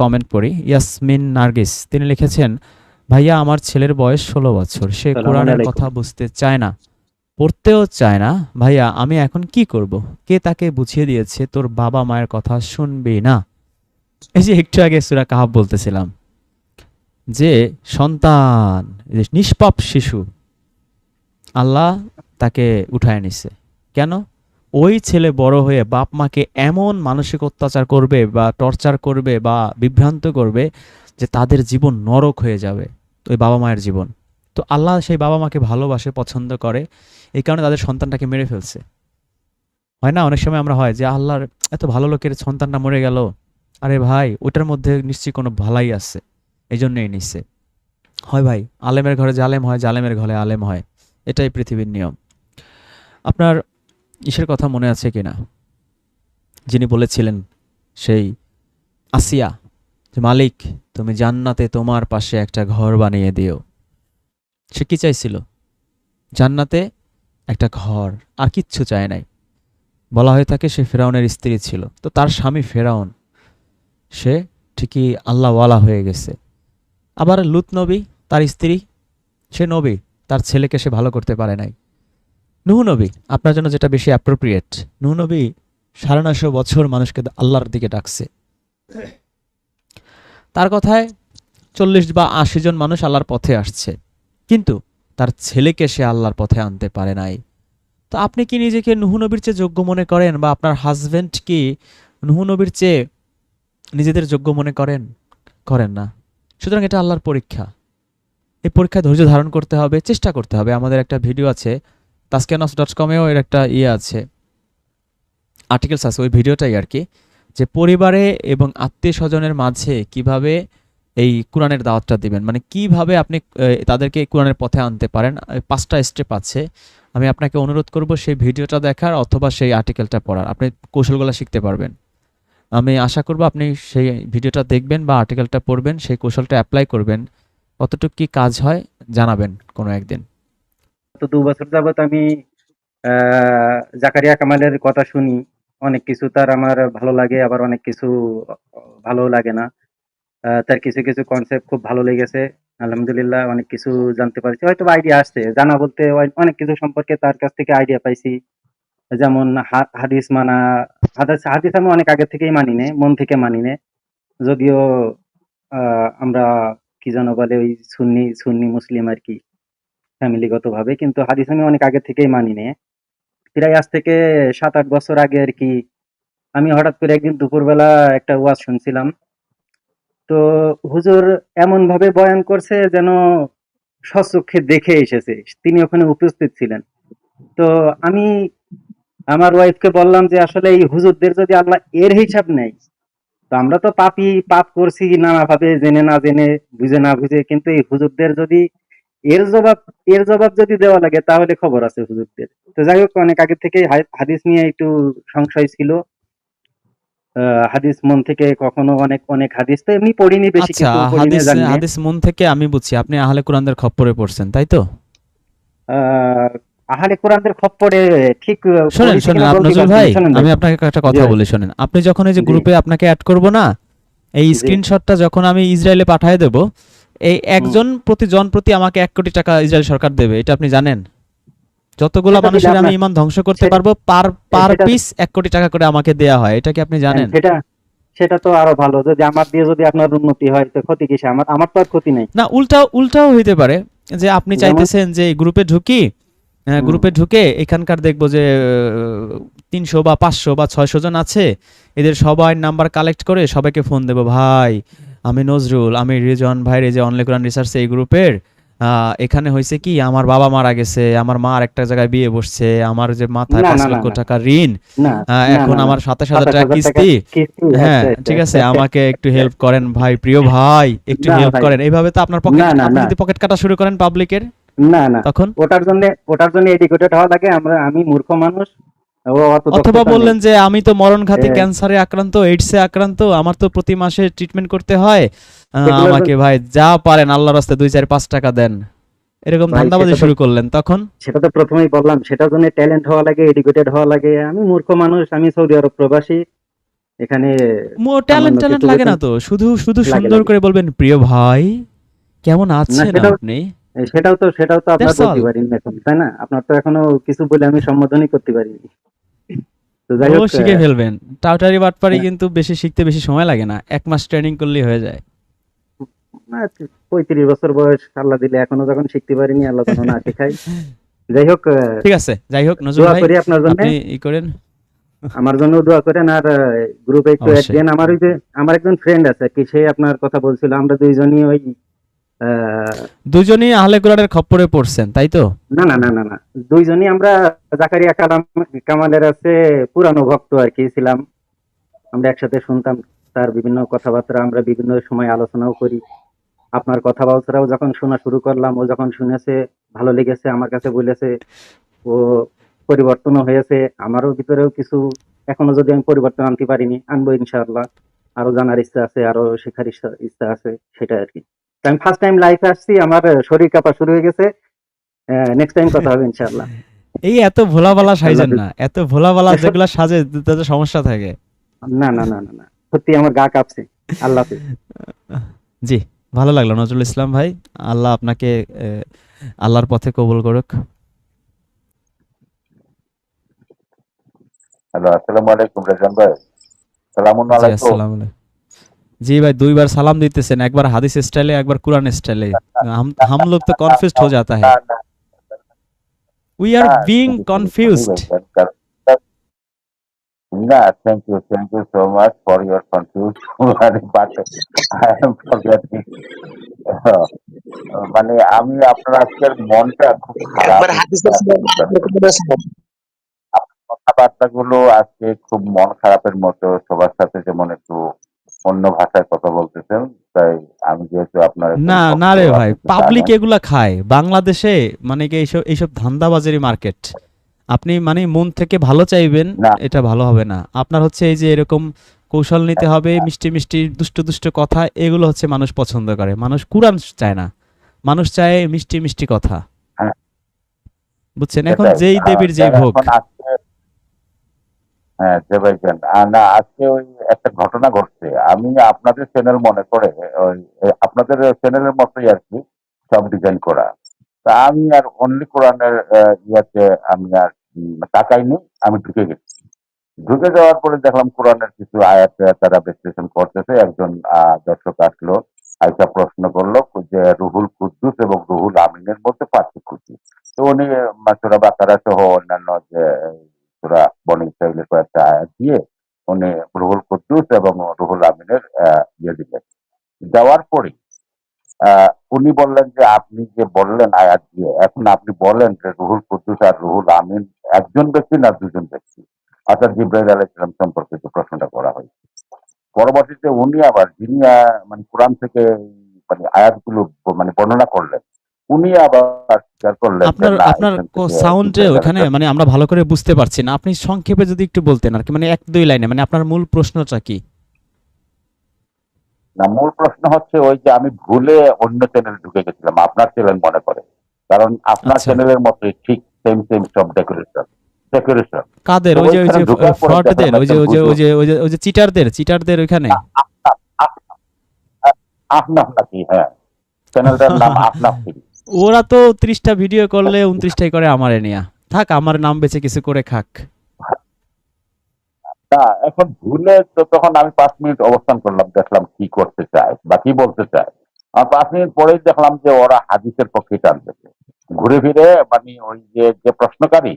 Comment পড়ি। ইয়াসমিন নার্গিস তিনি লিখেছেন ভাইয়া আমার ছেলের বয়স ষোলো বছর সে কোরআনের কথা বুঝতে চায় না পড়তেও চায় না। ভাইয়া আমি এখন কি করব? কে তাকে বুঝিয়ে দিয়েছে? তোর বাবা মায়ের কথা শুনবি না? এই যে একটু আগে সুরা কাহাব বলতেছিলাম যে সন্তান নিষ্পাপ শিশু আল্লাহ তাকে উঠায় নিছে। কেন? ওই ছেলে বড় হয়ে বাপ মাকে এমন মানসিক অত্যাচার করবে বা টর্চার করবে বা বিভ্রান্ত করবে যে তাদের জীবন নরক হয়ে যাবে, ওই বাবা মায়ের জীবন। তো আল্লাহ সেই বাবা মাকে ভালোবাসে, পছন্দ করে, এই কারণে তাদের সন্তানটাকে মেরে ফেলছে। হয় না? অনেক সময় আমরা হয় যে আল্লাহর এত ভালো লোকের সন্তানটা মরে গেল, আরে ভাই, ওটার মধ্যে নিশ্চয়ই কোনো ভালাই আছে এই জন্যই নিচ্ছে হয় ভাই, আলেমের ঘরে জালেম হয় জালেমের ঘরে আলেম হয়, এটাই পৃথিবীর নিয়ম। আপনার ইসের কথা মনে আছে কিনা যিনি বলেছিলেন, সেই আসিয়া যে, মালিক, তুমি জান্নাতে তোমার পাশে একটা ঘর বানিয়ে দিও। সে কি চাইছিল? জান্নাতে একটা ঘর, আর কিচ্ছু চায় নাই। বলা হয়ে থাকে সে ফেরাউনের স্ত্রী ছিল। তো তার স্বামী ফেরাউন, সে ঠিকই আল্লাহওয়ালা হয়ে গেছে। আবার লুত নবী, তার স্ত্রী, সে নবী, তার ছেলেকে সে ভালো করতে পারে নাই। নুহ নবী, আপনার জন্য যেটা বেশি অ্যাপ্রোপ্রিয়েট নুহ নবী, সাড়ে নশো বছর মানুষকে আল্লাহর দিকে ডাকছে। তার কথায় চল্লিশ বা আশি জন মানুষ আল্লাহর পথে আসছে। কিন্তু তার ছেলেকে সে আল্লাহর পথে আনতে পারে নাই। তো আপনি কি নিজেকে নুহু নবীর চেয়ে যোগ্য মনে করেন বা আপনার হাজবেন্ড কি নুহু নবীর চেয়ে নিজেদের যোগ্য মনে করেন? করেন না। সুতরাং এটা আল্লাহর পরীক্ষা। এই পরীক্ষায় ধৈর্য ধারণ করতে হবে, চেষ্টা করতে হবে। আমাদের একটা ভিডিও আছে তাস্কিয়ানস ডট কমেও এর একটা ইয়ে আছে। আর্টিকেলস আছে, ওই ভিডিওটাই আর কি, যে পরিবারে এবং আত্মীয় স্বজনের মাঝে কীভাবে এই কোরআনের দাওয়াতটা দিবেন মানে কীভাবে আপনি তাদেরকে কোরআনের পথে আনতে পারেন পাঁচটা স্টেপ আছে। আমি আপনাকে অনুরোধ করব সেই ভিডিওটা দেখার অথবা সেই আর্টিকেলটা পড়ার, আপনি কৌশলগুলো শিখতে পারবেন। আমি আশা করব আপনি সেই ভিডিওটা দেখবেন বা আর্টিকেলটা পড়বেন, সেই কৌশলটা অ্যাপ্লাই করবেন। কতটুকু কি কাজ হয় জানাবেন কোনো একদিন। তো দু বছর যাবত আমি জাকারিয়া কামালের কথা শুনি। অনেক কিছু তার আমার ভালো লাগে, আবার অনেক কিছু ভালো লাগে না। তার কিছু কিছু কনসেপ্ট খুব ভালো লেগেছে। আলহামদুলিল্লাহ অনেক কিছু জানতে পারছি। হয়তো আইডিয়া আসছে। জানা বলতে অনেক কিছু সম্পর্কে তার কাছ থেকে আইডিয়া পাইছি। যেমন হাদিস মানা, হাদিস হাদিস আমি অনেক আগে থেকেই মানি নে, মন থেকে মানি নে। যদিও আমরা কি যেন বলে ওই সুন্নি সুন্নি মুসলিম আর কি। ফ্যামিলিগত ভাবে কিন্তু হাদিস আমি অনেক আগে থেকেই মানি নে। প্রায় আজ থেকে সাত আট বছর আগে আর কি, আমি হঠাৎ করে একদিন দুপুরবেলা একটা ওয়াজ শুনছিলাম। তো হুজুর এমন ভাবে বয়ান করছে যেন স্বচক্ষে দেখে এসেছে, তিনি ওখানে উপস্থিত ছিলেন। তো আমি আমার ওয়াইফকে বললাম যে, আসলে এই হুজুরদের যদি আল্লাহ এর হিসাব নেই তো আমরা তো পাপি, পাপ করছি, নানাভাবে জেনে না জেনে, বুঝে না বুঝে, কিন্তু এই হুজুরদের যদি এর জবাব এর জবাব যদি দেওয়া লাগে তাহলে খবর আছে হুজুরদের। তো যাই হোক অনেক আগে থেকে হাদিস নিয়ে একটু সংশয় ছিল। হাদিস মন থেকে কখনো অনেক অনেক হাদিস তো এমনি পড়িনি বেশি আচ্ছা পড়িনি হাদিস হাদিস মন থেকে আমি বুঝছি আপনি আহলে কোরআনদের খপ্পরে পড়ছেন তাই তো? আহ, আহলে কোরআনদের খপ্পরে ঠিক শোনেন শোনেন না। ভাই আমি আপনাকে একটা কথা। বলি শোনেন। আপনি যখন এই যে গ্রুপে আপনাকে অ্যাড করব না এই স্ক্রিনশটটা যখন আমি ইসরায়েলে পাঠিয়ে দেব এই একজন প্রতি জন প্রতি আমাকে এক কোটি টাকা ইসরায়েল সরকার দেবে এটা আপনি জানেন? যতগুলো মানুষের আমি ইমান ধ্বংস করতে পারব পার পার পিস এক কোটি টাকা করে আমাকে দেয়া হয় এটা কি আপনি জানেন? হ্যাঁ, সেটা সেটা তো আরও ভালো যদি আমার দিয়ে যদি আপনার উন্নতি হয় তো ক্ষতি কিসে আমার আমার তো আর ক্ষতি নাই। না উল্টাও উল্টাও হইতে পারে যে আপনি চাইতেছেন যে গ্রুপে ঢুকি গ্রুপে ঢুকে এখানকার দেখব যে তিনশো বা পাঁচশো বা ছয়শো জন আছে এদের সবাই নাম্বার কালেক্ট করে সবাইকে ফোন দেবো ভাই আমি নজরুল আমি রিজন ভাইয়ের এই যে অনলাইন কোরআন রিসার্চ এই গ্রুপের এখানে হয়েছে কি আমার বাবা মারা গেছে আমার মা আর একটা জায়গায় বিয়ে বসছে আমার যে মাথায় পাঁচ লক্ষ টাকা ঋণ এখন আমার। সাতাশ হাজার টাকা কিস্তি। হ্যাঁ ঠিক আছে। আমাকে একটু হেল্প করেন ভাই প্রিয় ভাই একটু হেল্প করেন। এইভাবে তো আপনার পকেট আপনি যদি পকেট কাটা শুরু করেন পাবলিকের না না। তখন? ওটার জন্য ওটার জন্য এডুকেটেড হওয়া লাগে আমরা আমি মূর্খ মানুষ অথবা বললেন যে আমি তো মরণঘাতী হ্যাঁ। ক্যান্সারে আক্রান্ত এইডসে আক্রান্ত আমার তো প্রতি মাসে ট্রিটমেন্ট করতে হয়। আমাকে ভাই যা পারেন আল্লাহর রাস্তায় দুই চার পাঁচ টাকা দেন। এরকম ধান্দাবাজি শুরু করলেন। তখন? সেটা তো প্রথমেই বললাম সেটার জন্য ট্যালেন্ট হওয়া লাগে এডুকেটেড হওয়া লাগে। আমি মূর্খ মানুষ আমি সৌদি আরব প্রবাসী। এখানে ট্যালেন্ট ট্যালেন্ট লাগে না তো? শুধু শুধু সুন্দর করে বলবেন প্রিয় ভাই কেমন আছেন আপনি? সেটাও তো সেটাও তো আপনার বলতে. পারিনি এখন তাই না? আপনার তো এখনও কিছু বলে আমি সম্বোধনই করতে পারিনি। তো যাই ও হোক শিখে ফেলবেন। টাউটারি বাটপারি হ্যাঁ। কিন্তু বেশি শিখতে বেশি সময় লাগে না। এক মাস ট্রেনিং করলেই হয়ে যায়। পঁয়ত্রিশ বছর বয়স আল্লাহ দিলে এখনও যখন শিখতে পারিনি আল্লাহ তখন না শেখাই যাই হোক ঠিক আছে যাই হোক নজরুল ভাই করি আপনার জন্য। আপনি ই করেন। আমার জন্য দোয়া করেন আর গ্রুপে একটু অ্যাড দেন আমার ওই যে আমার একজন ফ্রেন্ড আছে কি সে আপনার কথা বলছিল আমরা দুইজনই ওই দুজনই আহলে কোরআনের খপ্পরে পড়ছেন, তাই তো? না না না না না। দুইজনই আমরা জাকারিয়া কালাম, কামালের আছে, পুরানো ভক্ত আর কি ছিলাম। আমরা একসাথে শুনতাম তার বিভিন্ন কথাবার্তা, আমরা বিভিন্ন সময় আলোচনাও করি। আপনার কথাবার্তাও যখন শোনা শুরু করলাম, ও যখন শুনেছে, ভালো লেগেছে, আমার কাছে বলেছে, ও পরিবর্তনও হয়েছে। আমারও ভিতরেও কিছু, এখনও যদি আমি পরিবর্তন আনতে পারিনি, আনব ইনশাআল্লাহ। আরও জানার ইচ্ছা আছে আরও শেখার ইচ্ছা আছে, সেটাই আর কি। আমি ফার্স্ট টাইম লাইফে আসছি আমার শরীর কাঁপা শুরু হয়ে গেছে। নেক্সট টাইম কথা হবে ইনশাআল্লাহ। এই এত ভোলাবালা সাইজেন আল্লাহ না এত ভোলাবালা যেগুলা সাজে তাদের সমস্যা থাকে। না না না না না। সত্যি আমার গা কাঁপছে। আল্লাহ হাফেজ। জি ভালো লাগল নজরুল ইসলাম ভাই। আল্লাহ আপনাকে আল্লাহর পথে কবুল করুক। হ্যালো আসসালামু আলাইকুম রেজান ভাই। সালামুন আলাইকুম। আসসালামু আলাইকুম जी भाई দুইবার সালাম দিতেছেন একবার হাদিস স্টাইলে একবার কোরআন স্টাইলে हम हम लोग तो कन्फ्यूज्ड हो जाता है না, না, we are না, being শুনি, শুনি, confused শুনি ভাইজান, কারণ- না thank you thank you so much for your confuse but I am forgetting মানে আমি আপনার আজকের মনটা খুব খারাপ একবার হাদিসের সিলেবাস কথাবার্তাগুলো আজকে খুব মন খারাপের মতো সবার সাথে যেমন একটু অন্য ভাষায় কথা বলতেছেন তাই আমি যেহেতু আপনার না না রে ভাই পাবলিক। এগুলা খায়। বাংলাদেশে মানে কি এইসব এইসব ধান্দাবাজারি মার্কেট আপনি মানে মন থেকে ভালো চাইবেন এটা ভালো হবে না। আপনার হচ্ছে এই যে এরকম কৌশল নিতে হবে মিষ্টি মিষ্টি দুষ্ট দুষ্ট কথা এগুলো হচ্ছে মানুষ পছন্দ করে। মানুষ কুরআন চায় না। মানুষ চায় মিষ্টি মিষ্টি কথা। হ্যাঁ। বুঝছেন? এখন যেই দেবীর যেই ভোগ। হ্যাঁ ভাইজান না, আজকে ওই একটা ঘটনা ঘটছে। আমি আপনাদের চ্যানেল মনে করে ওই আপনাদের চ্যানেলের মতোই আর কি, সব ডিজাইন করা। তা আমি আর অনলি কোরআনের ইয়াতে আমি আর তাকাইনি, আমি ঢুকে গেছি। ঢুকে যাওয়ার পরে দেখলাম কোরআনের কিছু আয়াত তারা বিশ্লেষণ করতেছে। একজন দর্শক আসলো, আইসা প্রশ্ন করল, যে রুহুল কুদ্দুস এবং রুহুল আমিনের মধ্যে পার্থক্য কি? তো উনি, মাসুরা বাকারা সহ অন্যান্য যে সুরা বনি ইসরাইলের কয়েকটা আয়াত দিয়ে উনি রুহুল কুদ্দুস এবং রুহুল আমিনের ইয়ে দিলেন। দেওয়ার পরে উনি বললেন যে, আপনি যে বললেন আয়াত দিয়ে, এখন আপনি বলেন যে রুহুল কুদ্দুস আর রুহুল আমিন একজন ব্যক্তি না দুজন ব্যক্তি? অর্থাৎ জিব্রাইল আলাইসালাম সম্পর্কে যে প্রশ্নটা করা হয়েছে পরবর্তীতে উনি আবার, যিনি মানে কোরআন থেকে মানে আয়াতগুলো মানে বর্ণনা করলেন, উনি আবার আপনার আপনার সাউন্ডে ওখানে মানে আমরা ভালো করে বুঝতে পারছি না। আপনি সংক্ষেপে যদি একটু বলতেন আর কি মানে এক দুই লাইনে মানে আপনার মূল প্রশ্নটা কি? না মূল প্রশ্ন হচ্ছে ওই যে আমি ভুলে অন্য চ্যানেল ঢুকে গেছিলাম আপনার চ্যানেল মনে করে কারণ আপনার। চ্যানেলের মতোই ঠিক সেম সেম সব ডেকোরেশন ডেকোরেশন কাদের? ওই যে ওই যে ফ্রডদের ওই যে ওই যে ওই যে ওই যে ওই যে চিটারদের চিটারদের ওইখানে? আহনাফ নাকি হ্যাঁ। চ্যানেলটার নাম আহনাফ টিভি ওরা তো ত্রিশটা ভিডিও করলে উনত্রিশটাই করে আমারে নিয়া। থাক, আমার নাম বেঁচে কিছু করে খাক। না, এখন ভুলে তো তখন আমি পাঁচ মিনিট অবস্থান করলাম, দেখলাম কি করতে চায় বা কি বলতে চায়। পাঁচ মিনিট পরেই দেখলাম যে ওরা হাদিসের পক্ষে টানতেছে ঘুরে ফিরে মানে ওই যে যে প্রশ্নকারী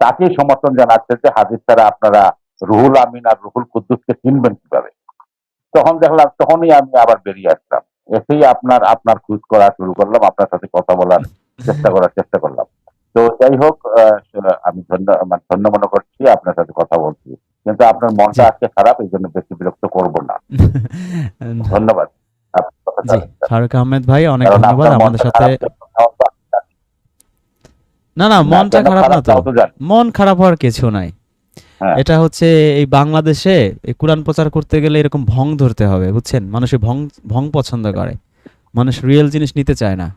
তাকে সমর্থন জানাচ্ছে যে হাদিস ছাড়া আপনারা রুহুল আমিন আর রুহুল কুদ্দুসকে চিনবেন কীভাবে। তখন দেখলাম, তখনই আমি আবার বেরিয়ে আসলাম। এসেই আপনার আপনার খোঁজ করা শুরু করলাম আপনার সাথে কথা বলার চেষ্টা করার চেষ্টা করলাম। তো যাই হোক আমি ধন্য মানে ধন্য মনে করছি আপনার সাথে কথা বলছি। কিন্তু আপনার মনটা আজকে খারাপ এই জন্য বেশি বিরক্ত করব না। ধন্যবাদ। জি ফারুক আহমেদ ভাই অনেক ধন্যবাদ আমাদের সাথে। না না মনটা খারাপ না তো। মন খারাপ হওয়ার কিছু নাই। হ্যাঁ। এটা হচ্ছে এই বাংলাদেশে এই কোরআন প্রচার করতে গেলে এরকম ভং ধরতে হবে বুঝছেন? মানুষে ভং ভং পছন্দ করে। মানুষ রিয়েল জিনিস নিতে চায় না।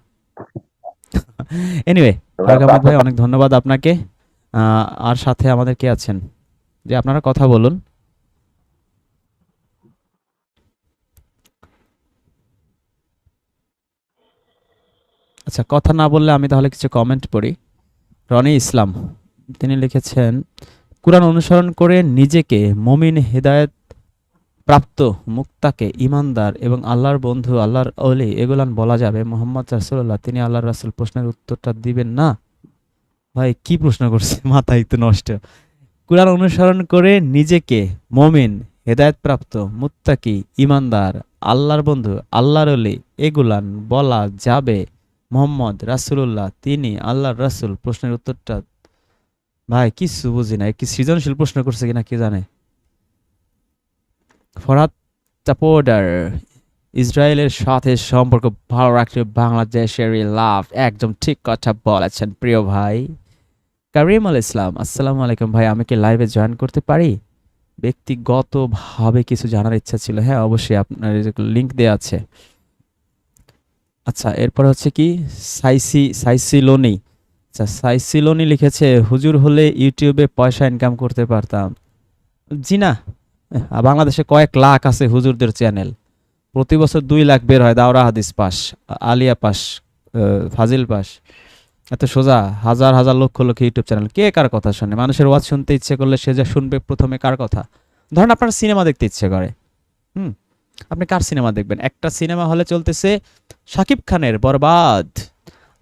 এনিওয়ে ফারুক আহমদ ভাই অনেক ধন্যবাদ আপনাকে। আর সাথে আমাদের কে আছেন? যে আপনারা কথা বলুন। আচ্ছা কথা না বললে আমি তাহলে কিছু কমেন্ট পড়ি। রনি ইসলাম তিনি লিখেছেন কোরআন অনুসরণ করে নিজেকে মমিন হেদায়েত প্রাপ্ত মুক্তাকে ইমানদার এবং আল্লাহর বন্ধু, আল্লাহর অলি এগুলান বলা যাবে। মোহাম্মদ রাসুল্লাহ তিনি আল্লাহর রাসুল প্রশ্নের উত্তরটা দিবেন না? ভাই, কি প্রশ্ন করছে? মাথায় তো নষ্ট। কোরআন অনুসরণ করে নিজেকে মমিন হেদায়তপ্রাপ্ত মুত্তাকি ইমানদার আল্লাহর বন্ধু, আল্লাহর অলি এগুলান বলা যাবে। মোহাম্মদ রাসুল্লাহ তিনি আল্লাহর রাসুল প্রশ্নের উত্তরটা ভাই, কিছু বুঝি না কি সৃজনশীল প্রশ্ন করছে কিনা কে জানে? ফরাত টাপোডার ইসরায়েলের সাথে সম্পর্ক ভালো রাখতে বাংলাদেশের লাভ, একদম ঠিক কথা বলেছেন প্রিয় ভাই। কারিম আল ইসলাম, আসসালামু আলাইকুম ভাই, আমি কি লাইভে জয়েন করতে পারি? ব্যক্তিগতভাবে কিছু জানার ইচ্ছা ছিল। হ্যাঁ অবশ্যই আপনার লিঙ্ক দেওয়া আছে। আচ্ছা এরপর হচ্ছে কি? সাইসি সাইসি, সাইসিলোনি আচ্ছা সাইসিলোনি লিখেছে, হুজুর হলে ইউটিউবে পয়সা ইনকাম করতে পারতাম। জি না। বাংলাদেশে কয়েক লাখ আছে হুজুরদের চ্যানেল প্রতি বছর দুই লাখ বের হয়, দাওরা হাদিস পাস, আলিয়া পাস ফাজিল পাস। এত সোজা, হাজার হাজার লক্ষ লক্ষ ইউটিউব চ্যানেল কে কার কথা শোনে? মানুষের ওয়াজ শুনতে ইচ্ছে করলে সে যা শুনবে প্রথমে কার কথা? ধরেন আপনার সিনেমা দেখতে ইচ্ছে করে। হুম? আপনি কার সিনেমা দেখবেন? একটা সিনেমা হলে চলতেছে শাকিব খানের বরবাদ।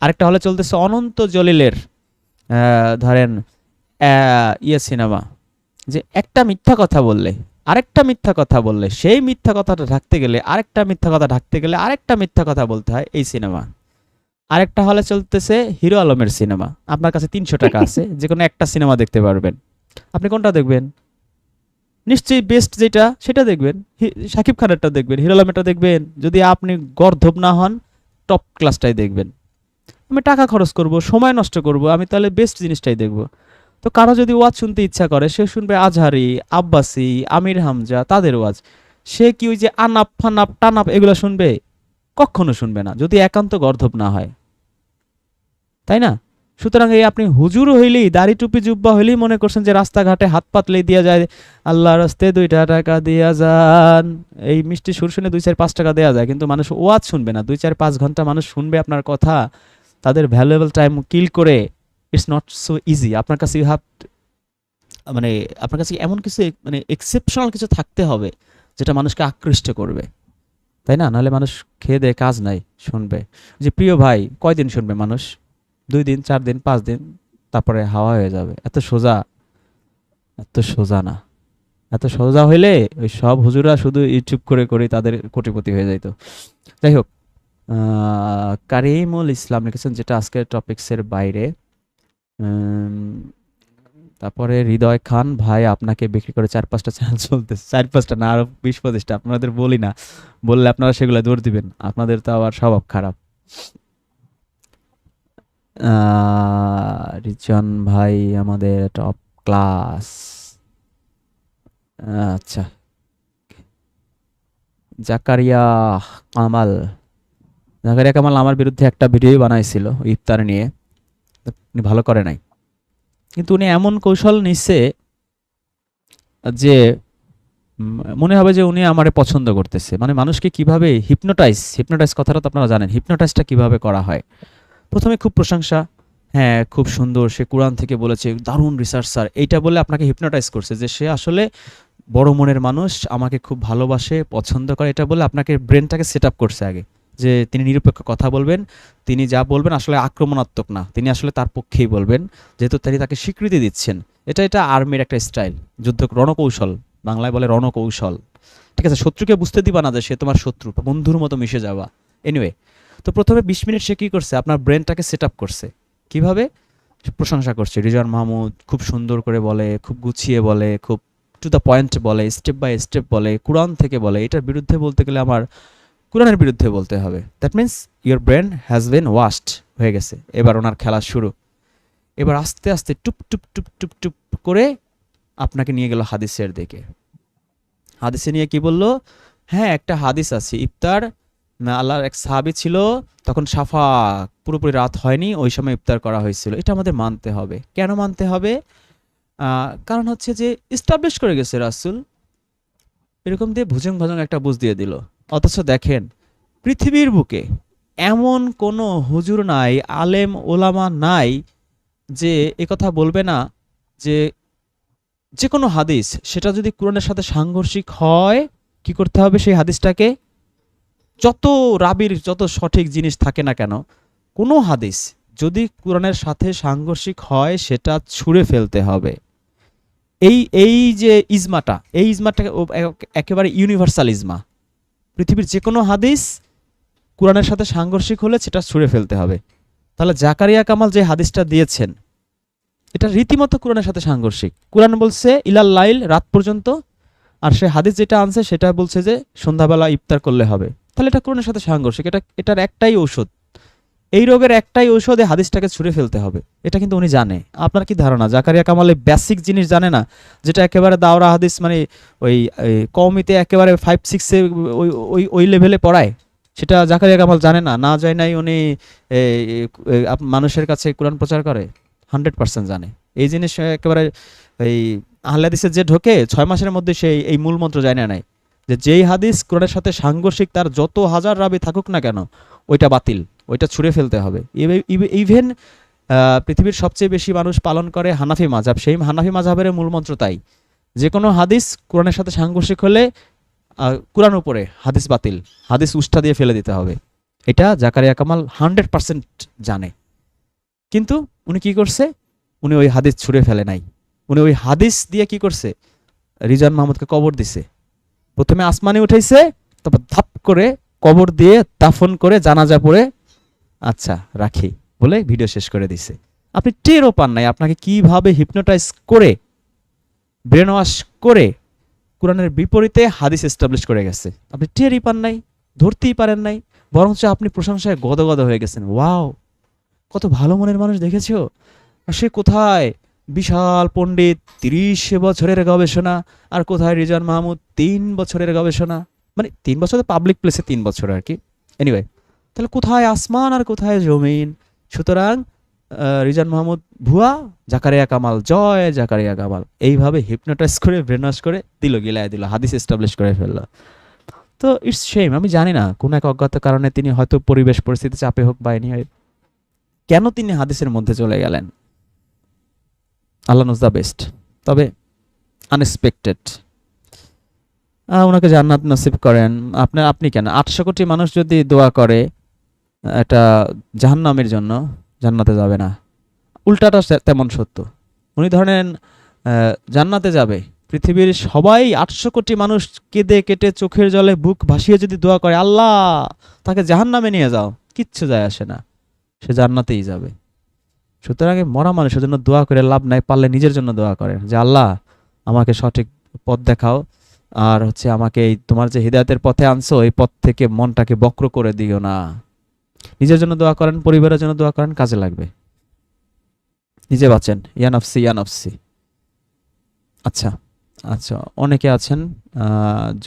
আরেকটা হলে চলতেছে অনন্ত জলিলের ধরেন ইয়ে সিনেমা। যে একটা মিথ্যা কথা বললে আরেকটা মিথ্যা কথা বললে সেই মিথ্যা কথাটা ঢাকতে গেলে আরেকটা মিথ্যা কথা ঢাকতে গেলে আরেকটা মিথ্যা কথা বলতে হয় এই সিনেমা। আরেকটা হলে চলতেছে হিরো আলমের সিনেমা। আপনার কাছে তিনশো টাকা আছে যে কোনো একটা সিনেমা দেখতে পারবেন। আপনি কোনটা দেখবেন? নিশ্চয়ই বেস্ট যেটা সেটা দেখবেন। শাকিব খানেরটা দেখবেন হিরো আলমেরটা দেখবেন। যদি আপনি গর্ধব না হন টপ ক্লাসটাই দেখবেন। আমি টাকা খরচ করব, সময় নষ্ট করব, আমি তাহলে বেস্ট জিনিসটাই দেখব। তো কারও যদি ওয়াজ শুনতে ইচ্ছা করে, সে শুনবে আজহারি, আব্বাসি, আমির হামজা, তাদের ওয়াজ। সে কি ওই যে আনাপ, ফানাপ, টানাপ এগুলো শুনবে? কখনো শুনবে না, যদি একান্ত গর্ধব না হয়। তাই না? সুতরাং এই আপনি হুজুর হইলেই, দাড়ি টুপি জুব্বা হইলেই মনে করছেন যে রাস্তাঘাটে হাত পাতলেই দিয়া যায় আল্লাহ রাস্তে দুইটা টাকা দিয়া যান। এই মিষ্টি সুর শুনে দুই চার পাঁচ টাকা দেওয়া যায়, কিন্তু মানুষ ওয়াজ শুনবে না। দুই চার পাঁচ ঘণ্টা মানুষ শুনবে আপনার কথা। তাদের ভ্যালুয়েবল টাইম কিল করে ইটস নট সো ইজি আপনার কাছে ইউ হ্যাভ মানে আপনার কাছে এমন কিছু মানে এক্সেপশনাল কিছু থাকতে হবে যেটা মানুষকে আকৃষ্ট করবে। তাই না? নাহলে মানুষ খেয়ে দেয় কাজ নাই, শুনবে। যে প্রিয় ভাই, কয়দিন শুনবে মানুষ? দুই দিন, চার দিন, পাঁচ দিন, তারপরে হাওয়া হয়ে যাবে। এত সোজা এত সোজা না। এত সোজা হইলে ওই সব হুজুরা শুধু ইউটিউব করে করে তাদের কোটিপতি হয়ে যাইতো। যাই হোক কারিমুল ইসলাম লিখেছেন, যেটা আজকের টপিক্সের বাইরে। তারপরে হৃদয় খান, ভাই আপনাকে বিক্রি করে চার পাঁচটা চ্যানেল চলতেছে। চার পাঁচটা না, আরও বিশ পঁচিশটা, আপনাদের বলি না। বললে আপনারা সেগুলো দৌড় দিবেন, আপনাদের তো আবার স্বভাব খারাপ। রিজন ভাই আমাদের টপ ক্লাস আচ্ছা। জাকারিয়া কামাল জাকারিয়া কামাল আমার বিরুদ্ধে একটা ভিডিও বানাইছিল ইফতার নিয়ে। উনি ভালো করে নাই। কিন্তু উনি এমন কৌশল নিচ্ছে যে মনে হবে যে উনি আমারে পছন্দ করতেছে। মানে মানুষকে কীভাবে হিপনোটাইজ হিপনোটাইজ কথাটা তো আপনারা জানেন হিপনোটাইজটা কীভাবে করা হয়? প্রথমে খুব প্রশংসা হ্যাঁ খুব সুন্দর, সে কোরআন থেকে বলেছে, দারুণ রিসার্চার এইটা বলে আপনাকে হিপনোটাইজ করছে যে সে আসলে বড় মনের মানুষ, আমাকে খুব ভালোবাসে, পছন্দ করে, এটা বলে আপনাকে ব্রেনটাকে সেট আপ করছে আগে। যে তিনি নিরপেক্ষ কথা বলবেন, তিনি যা বলবেন আসলে আক্রমণাত্মক না, তিনি আসলে তার পক্ষেই বলবেন, যেহেতু তিনি তাকে স্বীকৃতি দিচ্ছেন। এটা এটা আর্মির একটা স্টাইল, যুদ্ধ রণকৌশল, বাংলায় বলে রণকৌশল। ঠিক আছে, শত্রুকে বুঝতে দিবা না যে সে তোমার শত্রু, বন্ধুর মতো মিশে যাওয়া। এনিওয়ে তো প্রথমে বিশ মিনিট সে কী করছে? আপনার ব্রেনটাকে সেট আপ করছে। কীভাবে? প্রশংসা করছে। রিজান মাহমুদ খুব সুন্দর করে বলে, খুব গুছিয়ে বলে, খুব টু দ্য পয়েন্ট বলে স্টেপ বাই স্টেপ বলে, কোরআন থেকে বলে। এটার বিরুদ্ধে বলতে গেলে আমার কোরআনের বিরুদ্ধে বলতে হবে। That means your brain has been washed হয়ে গেছে। এবার ওনার খেলা শুরু। এবার আস্তে আস্তে টুপ টুপ টুপ টুপ টুপ করে আপনাকে নিয়ে গেল হাদিসের দিকে। হাদিসে নিয়ে কি বলল? হ্যাঁ একটা হাদিস আছে। ইফতার আল্লাহর এক সাহাবি ছিল, তখন সাফা পুরোপুরি রাত হয়নি, ওই সময় ইফতার করা হয়েছিল। এটা আমাদের মানতে হবে। কেন মানতে হবে? কারণ হচ্ছে যে ইস্টাবলিশ করে গেছে রাসুল। এরকম দিয়ে ভুজং ভজং একটা বুঝ দিয়ে দিল। অথচ দেখেন, পৃথিবীর বুকে এমন কোনো হুজুর নাই, আলেম, ওলামা নাই যে একথা বলবে না যে যে কোনো হাদিস, সেটা যদি কোরআনের সাথে সাংঘর্ষিক হয়, কি করতে হবে সেই হাদিসটাকে? যত রাবির, যত সঠিক জিনিস থাকে না কেন, কোনো হাদিস যদি কোরআনের সাথে সাংঘর্ষিক হয়, সেটা ছুঁড়ে ফেলতে হবে। এই এই যে ইজমাটা, এই ইজমাটা একেবারে ইউনিভার্সাল ইজমা। পৃথিবীর যে কোনো হাদিস কোরআনের সাথে সাংঘর্ষিক হলে সেটা ছুঁড়ে ফেলতে হবে। তাহলে জাকারিয়া কামাল যে হাদিসটা দিয়েছেন, এটা রীতিমতো কোরআনের সাথে সাংঘর্ষিক। কোরআন বলছে, ইলাল লাইল, রাত পর্যন্ত। আর সে হাদিস যেটা আনছে, সেটা বলছে যে, সন্ধ্যাবেলা ইফতার করলে হবে। তাহলে এটা কোরআনের সাথে সাংঘর্ষিক। এটা, এটার একটাই ঔষধ। এই রোগের একটাই ঔষধে হাদিসটাকে ছুঁড়ে ফেলতে হবে। এটা কিন্তু উনি জানে। আপনার কি ধারণা? জাকারিয়া কামাল বেসিক জিনিস জানে না? যেটা একেবারে দাওরা হাদিস মানে ওই এই কওমিতে একেবারে ফাইভ সিক্সে ওই ওই ওই লেভেলে পড়ায়। সেটা জাকারিয়া কামাল জানে না। না যায় নাই উনি মানুষের কাছে কোরআন প্রচার করে। হান্ড্রেড পার্সেন্ট জানে। এই জিনিস একেবারে এই আহলাদিসে যে ঢোকে, ছয় মাসের মধ্যে সেই এই মূল মন্ত্র যায় না নাই। যে যেই হাদিস কোরআনের সাথে সাংঘর্ষিক, তার যত হাজার রাবি থাকুক না কেন, ওইটা বাতিল। ওইটা ছুঁড়ে ফেলতে হবে। ইভেন পৃথিবীর সবচেয়ে বেশি মানুষ পালন করে হানাফি মাঝাব সেই হানাফি মাঝাবের মূলমন্ত্র তাই। যে কোনো হাদিস কোরআনের সাথে সাংঘর্ষিক হলে কোরআন উপরে, হাদিস বাতিল। হাদিস উষ্ঠা দিয়ে ফেলে দিতে হবে। এটা জাকারিয়া কামাল হান্ড্রেড পার্সেন্ট জানে। কিন্তু উনি কি করছে? উনি ওই হাদিস ছুঁড়ে ফেলে নাই। উনি ওই হাদিস দিয়ে কি করছে? রিজান মাহমুদকে কবর দিছে। প্রথমে আসমানে উঠাইছে, তারপর ধাপ করে কবর দিয়ে দাফন করে জানাজা পড়ে আচ্ছা রাখি, বলে ভিডিও শেষ করে দিছে। আপনি টেরও পান নাই, আপনাকে কীভাবে হিপনোটাইজ করে ব্রেন ওয়াশ করে কোরআনের বিপরীতে হাদিস এস্টাবলিশ করে গেছে? আপনি টেরই পান নাই, ধরতেই পারেন নাই, বরঞ্চ আপনি প্রশংসায় গদগদ হয়ে গেছেন। ওয়াও, কত ভালো মনের মানুষ দেখেছ? সে কোথায়? বিশাল পণ্ডিত, তিরিশ বছরের গবেষণা, আর কোথায় রিজান মাহমুদ? তিন বছরের গবেষণা মানে তিন বছর পাবলিক প্লেসে তিন বছর আর কি। এনিওয়ে তাহলে কোথায় আসমান আর কোথায় জমিন? সুতরাং রিজান মাহমুদ, ভুয়া, জাকারিয়া কামাল জয়, জাকারিয়া কামাল। এইভাবে হিপনোটাইজ করে ব্রেনওয়াশ করে দিল, গিলায় দিল, হাদিস এস্টাবলিশ করে ফেলল। তো ইটস সেম আমি জানি না কোন এক অজ্ঞাত কারণে তিনি হয়তো পরিবেশ পরিস্থিতি চাপে হোক বা এনি কেন তিনি হাদিসের মধ্যে চলে গেলেন? আল্লাহ নোজ দ্য বেস্ট তবে আনএক্সপেক্টেড ওনাকে জান্নাত নসিব করেন। আপনার আপনি কেন? আটশো কোটি মানুষ যদি দোয়া করে এটা জাহান্নামের জন্য জান্নাতে যাবে না। উল্টাটা তেমন সত্য। উনি ধরেন জান্নাতে যাবে। পৃথিবীর সবাই আটশো কোটি মানুষ কেঁদে কেটে চোখের জলে বুক ভাসিয়ে যদি দোয়া করে, আল্লাহ, তাকে জাহান্নামে নিয়ে যাও। কিচ্ছু যায় আসে না। সে জান্নাতেই যাবে। সুতরাং মরা মানুষের জন্য দোয়া করে লাভ নাই, পারলে নিজের জন্য দোয়া করেন যে, আল্লাহ, আমাকে সঠিক পথ দেখাও। আর হচ্ছে আমাকে এই তোমার যে হৃদায়তের পথে আনছো, এই পথ থেকে মনটাকে বক্র করে দিও না। নিজের জন্য দোয়া করেন, পরিবারের জন্য দোয়া করেন, কাজে লাগবে। নিজে বাঁচেন। ইয়ানফসি ইয়ানফসি আচ্ছা আচ্ছা অনেকে আছেন